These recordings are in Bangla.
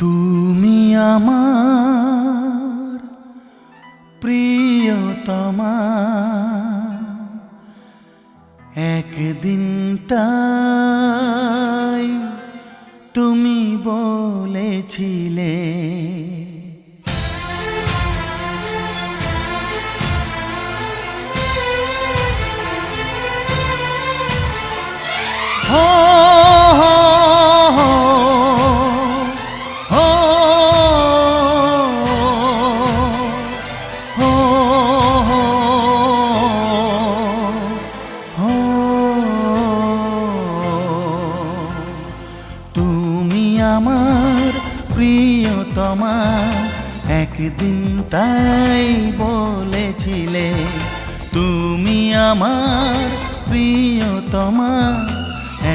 তুমি আমার প্রিয়তমা। একদিন তাই তুমি বলেছিলে হো আমার প্রিয়তমা, একদিন তাই বলেছিলে, তুমি আমার প্রিয়তমা।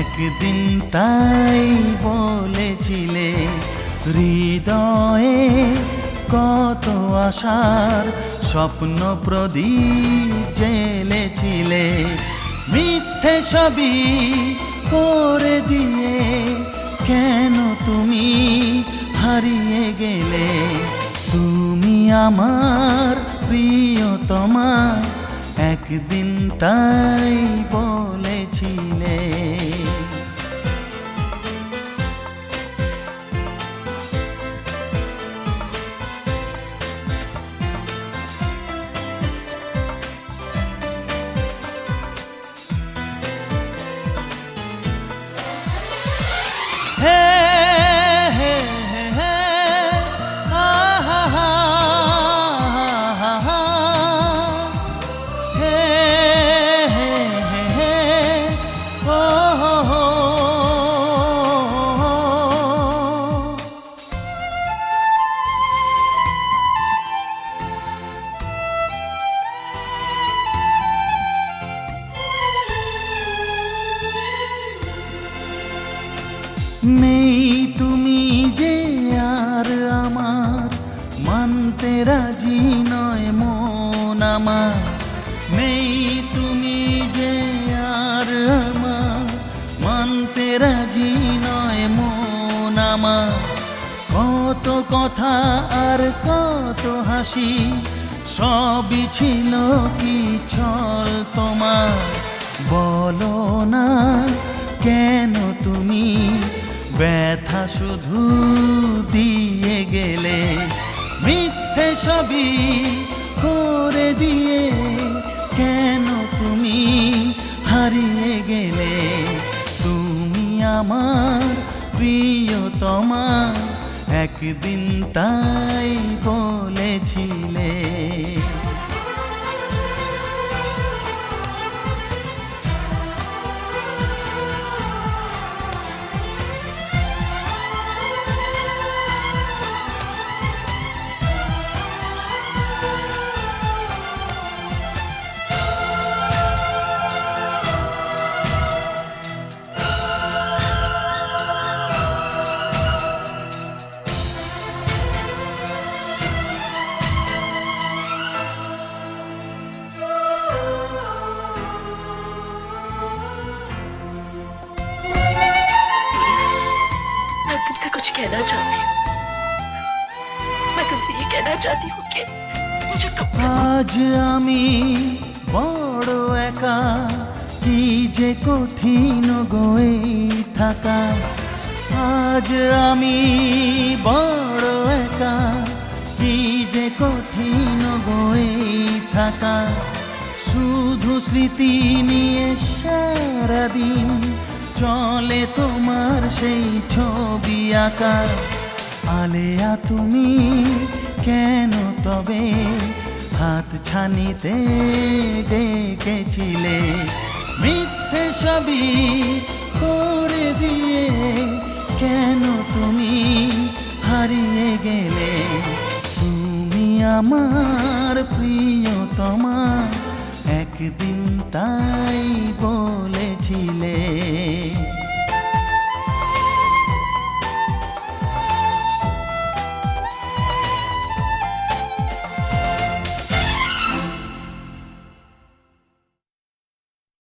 একদিন তাই বলেছিলে, হৃদয়ে কত আশার স্বপ্ন প্রদীপ জেলেছিলে মিথ্যে সবই করে দিয়ে কেন তুমি হারিয়ে গেলে? তুমি আমার প্রিয়তমা। একদিন তাই বলেছিলে নেই তুমি যে আর আমার। মানতে রাজি নয় মন আমার। নেই তুমি যে আর আমার। মানতে রাজি নয় মন আমার। কত কথা আর কত হাসি, সবই ছিল কি ছল তোমার। শুধু দিয়ে গেলে, মিথ্যে সবই করে দিয়ে কেন তুমি হারিয়ে গেলে? তুমি আমার প্রিয়তমা, একদিন তাই বলেছিলে मैं तुमसे ये कहना चाहती हूँ कि मुझे तुम আজ আমি বড় একা কি যে কঠিন গই থাকা আজ আমি বড় একা কি যে কঠিন গই থাকা শুধু স্মৃতি নিয়ে সারাদিন চলে তোমার সেই ছবি আঁকা আলেয়া তুমি কেন তবে হাত ছানিতে ডেকেছিলে? মিথ্যে সবই করে দিয়ে কেন তুমি হারিয়ে গেলে? তুমি আমার প্রিয় প্রিয়তমা, একদিন বলেছিলে